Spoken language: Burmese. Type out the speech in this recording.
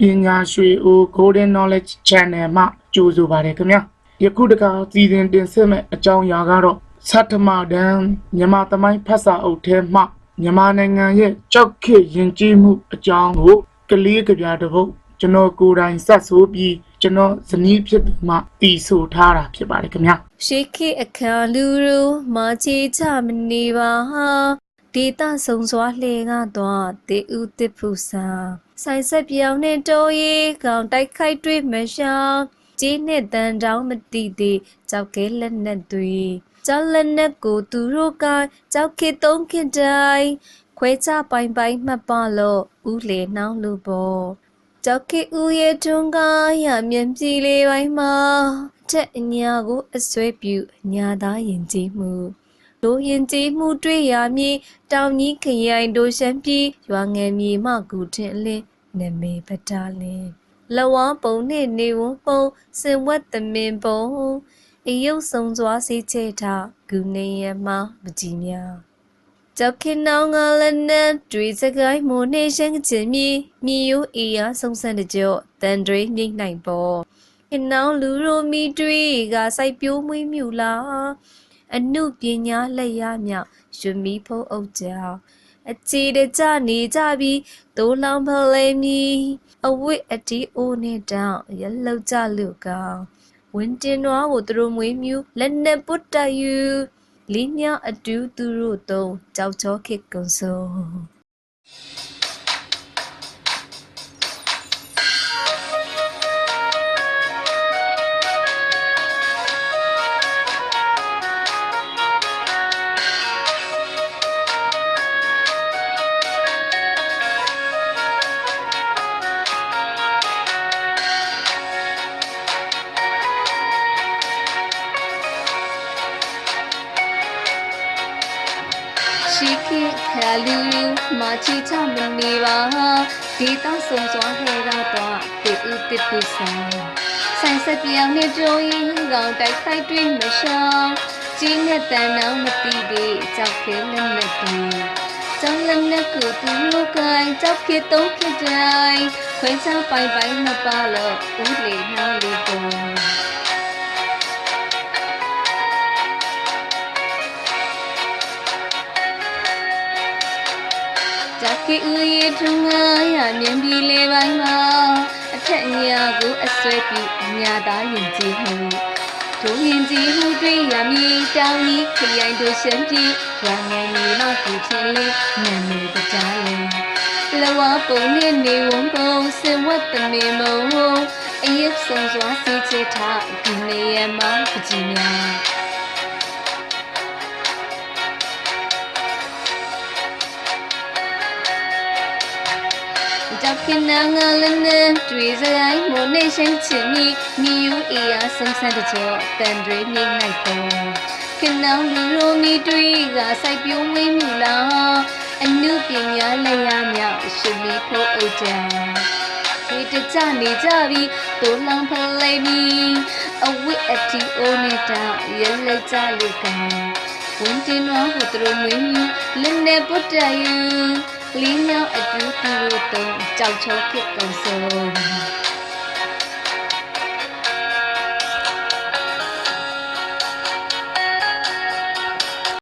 ပညာရွှေအို Golden Knowledge Channel မှကြိုဆိုပါတယ်ခင်ဗျာယခုတခါစီစဉ်တင်ဆက်မဲ့အကြောင်းအရာကတော့သတ္တမဒံမြန်မာသမိုင်းဖတ်စာအုပ်ထဲမှမြန်မာနိုင်ငံရဲ့ကြောက်ခေတ်ယဉ်ကျေးမှုအကြောင်းကိုကလေးကပြားတစ်ပုဒ်ကျွန်တော်ကိုယ်တိုင်စက်ဆိုပြီးကျွန်တော်ဇနီးဖြစ်သူမှတီးဆိုထားတာဖြစ်ပါတယ်ခင်ဗျာရှေးခေတ်အခါလူတို့မာချီချမနေပါဟာဒေတာဆုံစွာလှေကားတော့တေဥတစ်ဖူစာ ဆိုင်ဆက်ပြောင်းနဲ့တိုးရီကောင်တိုက်ခိုက်တွေ့မရှောင်းကြီးနဲ့တန်တောင်းမတိသေးကြောက်ကဲလက်နဲ့တွေကြောက်လက်နဲ့ကိုသူတို့ကကြောက်ခေသုံးခေတိုင်းခွဲချပိုင်ပိုင်မှတ်ပါလို့ဦးလေနှောင်းလူပေါ်ကြောက်ခေဦးရဲ့ထွန်းကားရမြင်ကြည့်လေးပိုင်းမှာချက်အညာကိုအစွဲပြုအညာသားယဉ်ကျေးမှုတို့ယဉ်ကျေးမှုတွေ့ရမည်တောင်ကြီးခရိုင်တို့ရှမ်းပြည်ရွာငယ်မြေမှကူထင်လင်း နမေပတာလင်းလဝပုံနှင့်နေဝပုံစင်ဝတ်သမင်ပုံအယုတ်ဆုံစွာစေချေထဂုနေရမမကြည်များကြောက်ခင်နောင်ငါလည်းနဲ့တွေ့စကိုင်းမိုနေရှင်းချင်မီမြည်ယိုအေးရဆုံးဆန်းတကြော့တန်တွေမြိတ်နိုင်ပေါ်ဟင်နောင်လူရိုမီတွေကစိုက်ပျိုးမွေးမြူလာအမှုပညာလက်ရမြောက်ရွှေမီဖုံးအုပ်ကြောင် အချီတကြနေကြပြီးဒိုးလောင်ဖလဲမီအဝစ်အတီအိုးနဲ့တောင်ရလောက်ကြလူကောင်ဝင်းတင်တော်ကိုသူတို့မွေးမြူလက်နဲ့ပုတ်တယူလင်းမြအတူသူတို့သုံးကြောက်ချောခေကုံစုံ ရှိခိခရလူမာချီချမနေပါဒီတောက်ဆုံစွာခဲကတော့တေဥတိပုဆာဆိုင်ဆက်ပြောင်းနေကြိုးရင်ကောင်တိုက်ခိုက်တွေ့မရှောင်းကြီးနဲ့တန်အောင်မတိသေးကြောက်ခဲလက်နဲ့ပြီးကျောင်းလက်နဲ့ကိုသူလိုကိုင်းကြောက်ခဲသုံးခဲတိုင်းခွဲချပိုင်ပိုင်မပါလို့ဦးလေနှောင်းလေးပေါ် ကြကိဦးရထုံငါရမြင်ပြီးလေပိုင်းမှာအထက်ညာကိုအစွဲပြုအညာသားယဉ်ကျေးမှုတို့ယဉ်ကျေးမှုတွေ့ရမည်တောင်းကြီးခရိုင်တို့ရှင်ပြည်ရွာငယ်ကြီးမှကူချင်လေးနာမည်တကြားလေးလဝပုံနဲ့နေဝံပုံစင်ဝတ်တမင်မုံအယက်ဆုံးစွာစီချေထားဒီနေရမှာပကြီးများ ကြောက်ခင်နာငါလည်းနဲ့တွေ့စရိုင်းမိုနေရှင်းချင်မီမြည်ယူအေးရဆုံးဆန်းတကြောတန်တွေနေနိုင်ပေါ်ခင်နောင်လူရိုမီတွေ့ကစိုက်ပြုံးမွေးမြူလာအနုပညာလက်ရမြောက်ရှင်မီဖို့အုပ်ကြဒီတကြနေကြပြီတိုးလောင်ဖလဲမီအဝိအတီအိုနေတာရလက်ကြလူကဝင်းတင်တော်ကိုသူတို့မွေးမြူလက်နဲ့ပုတ်တယူ လင်းမြောက်အတူတူတို့ကြောက်ချောခစ်ကုံဆုံး